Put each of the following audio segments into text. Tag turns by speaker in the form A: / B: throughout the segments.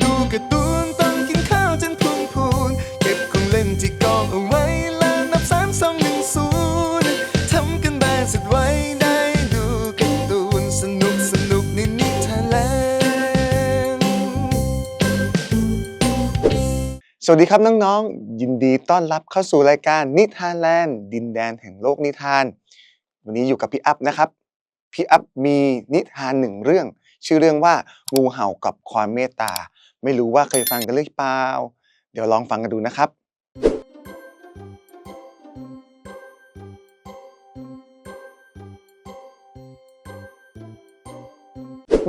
A: ดูการ์ตูนตอนกินข้าวจนพุงพูนเก็บของเล่นที่กองเอาไว้แล้วนับสามสองหนึ่งศูนย์ทำกันบ้านเสร็จไว้ได้ดูการ์ตูนสนุกสนุกในนิทานแลนด์
B: สวัสดีครับน้องๆ ยินดีต้อนรับเข้าสู่รายการนิทานแลนด์ดินแดนแห่งโลกนิทาน วันนี้อยู่กับพี่อัพนะครับ พี่อัพมีนิทานหนึ่งเรื่อง ชื่อเรื่องว่างูเห่ากับความเมตตา ไม่รู้ว่าเคยฟังกันหรือเปล่า เดี๋ยวลองฟังกันดูนะครับ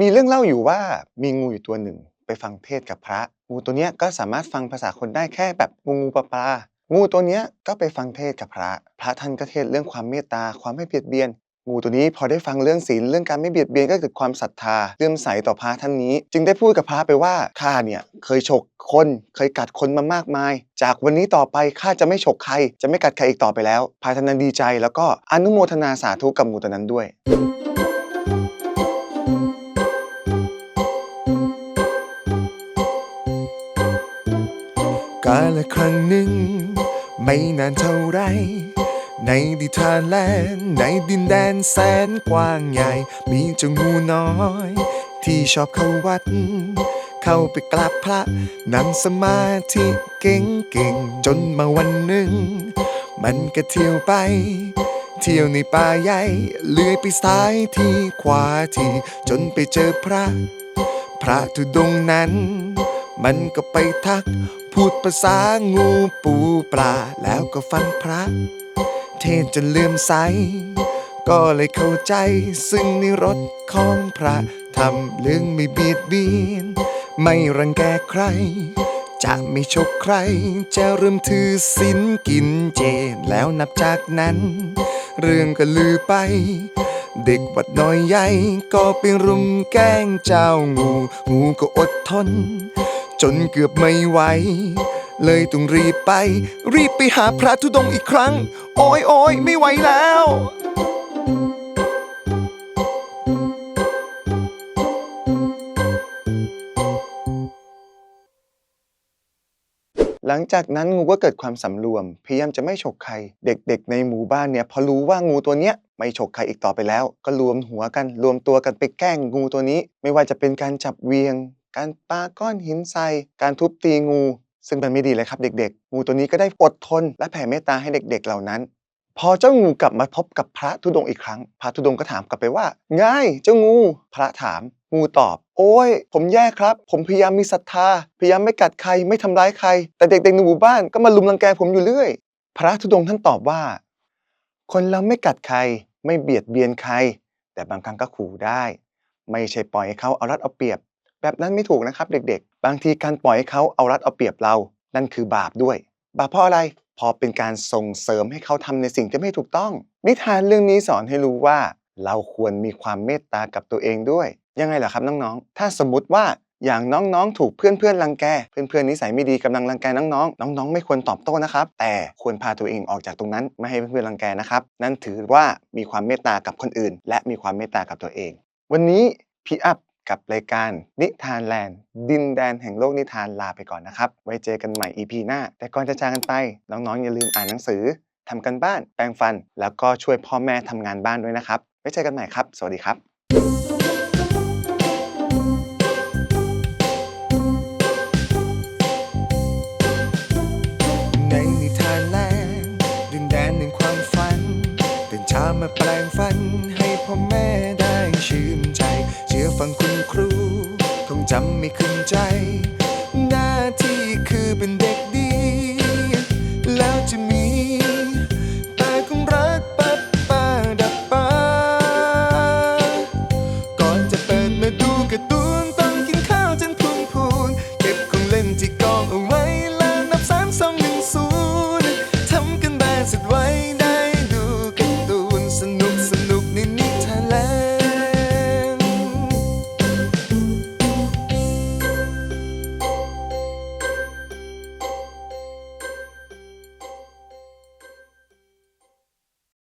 B: มีเรื่องเล่าอยู่ว่ามีงูอยู่ตัวหนึ่งไปฟังเทศกับพระ งูตัวเนี้ยก็สามารถฟังภาษาคนได้แค่แบบงูงูปลาปลางูตัวเนี้ยก็ไปฟังเทศกับพระ พระท่านก็เทศเรื่องความเมตตา ความไม่เบียดเบียน งูตัวนี้พอได้ฟังเรื่องศีลเรื่องการไม่เบียดเบียนก็เกิดความศรัทธาเลื่อมใสต่อพระท่านนี้ จึงได้พูดกับพระไปว่าข้าเนี่ยเคยฉกคนเคยกัดคนมามากมาย จากวันนี้ต่อไปข้าจะไม่ฉกใคร จะไม่กัดใครอีกต่อไปแล้วพระท่านนั้นดีใจ แล้วก็อนุโมทนาสาธุกับงูตัวนั้นด้วย
A: กาละครั้งหนึ่ง ไม่นานเท่าไร ในดิทานแลนด์ในดินแดนแสนกว้างใหญ่ มีเจ้างูน้อย ที่ชอบเข้าวัด เข้าไปกราบพระ นั่งสมาธิเก่งๆ จนมาวันหนึ่ง มันก็เที่ยวไป เที่ยวในป่าใหญ่เลื้อยไปซ้ายทีขวาทีจนไปเจอพระ พระธุดงนั้น มันก็ไปทัก พูดภาษางูปูปลาแล้วก็ฟังพระ เทศจนเลื่อมใส ก็เลยเข้าใจซึ่งในรถของพระทำเรื่องไม่เบียดเบียน ไม่รังแกใคร จะไม่ชกใคร จะเริ่มถือศีลกินเจแล้วนับจากนั้น เรื่องก็ลือไปเด็กวัดน้อยใหญ่ก็ไปรุมแกล้งเจ้างู งูก็อดทน จนเกือบไม่ไหว เลยต้องรีบไป รีบไปหาพระธุดงค์อีกครั้ง โอ้ยโอ้ยไม่ไหวแล้ว
B: หลังจากนั้นงูก็เกิดความสำรวม พยายามจะไม่ฉกใคร เด็กๆ ในหมู่บ้านเนี่ยพอรู้ว่างูตัวเนี้ยไม่ฉกใครอีกต่อไปแล้ว ก็รวมหัวกัน รวมตัวกันไปแกล้งงูตัวนี้ ไม่ว่าจะเป็นการจับเวียง การปาก้อนหินใส่การทุบตีงู ซึ่งมันไม่ดีเลยครับเด็กๆ งูตัวนี้ก็ได้อดทน และแผ่เมตตาให้เด็กๆเหล่านั้น พอเจ้างูกลับมาพบกับพระธุดงค์อีกครั้ง พระธุดงค์ก็ถามกลับไปว่าไงเจ้างู พระถาม งูตอบ โอ้ย ผมแย่ครับ ผมพยายามมีศรัทธา พยายามไม่กัดใคร ไม่ทำร้ายใคร แต่เด็กๆในหมู่บ้านก็มาลุมรังแกผมอยู่เรื่อย พระธุดงค์ท่านตอบว่า คนเราไม่กัดใคร ไม่เบียดเบียนใคร แต่บางครั้งก็ขู่ได้ ไม่ใช่ปล่อยให้เขาเอารัดเอาเปรียบ แบบนั้นไม่ถูกนะครับเด็กๆ บางทีการปล่อยให้เขาเอารัดเอาเปรียบเรา นั่นคือบาปด้วย บาปเพราะอะไร พอเป็นการส่งเสริมให้เขาทำในสิ่งที่ไม่ถูกต้อง นิทานเรื่องนี้สอนให้รู้ว่า เราควรมีความเมตตากับตัวเองด้วย ยังไงล่ะครับน้องๆ ถ้าสมมุติว่าอย่างน้องๆ ถูกเพื่อนๆรังแก เพื่อนๆนิสัยไม่ดีกำลังรังแกน้องๆ น้องๆ ไม่ควรตอบโต้นะครับ แต่ควรพาตัวเองออกจากตรงนั้นไม่ให้เพื่อนๆรังแกนะครับ นั่นถือว่ามีความเมตตากับคนอื่น และมีความเมตตากับตัวเอง วันนี้พี่อัพ กับรายการนิทานแลนด์ ดินแดนแห่งโลกนิทานลาไปก่อนนะครับ ไว้เจอกันใหม่ EP หน้า แต่ก่อนจะจากกันไป น้องๆอย่าลืมอ่านหนังสือทำกันบ้าน แปรงฟัน แล้วก็ช่วยพ่อแม่ทำงานบ้านด้วยนะครับ ไว้เจอกันใหม่ครับ สวัสดีครับ
A: แปลงฟัน ฟังคุณครู คงจำไม่ขึ้นใจ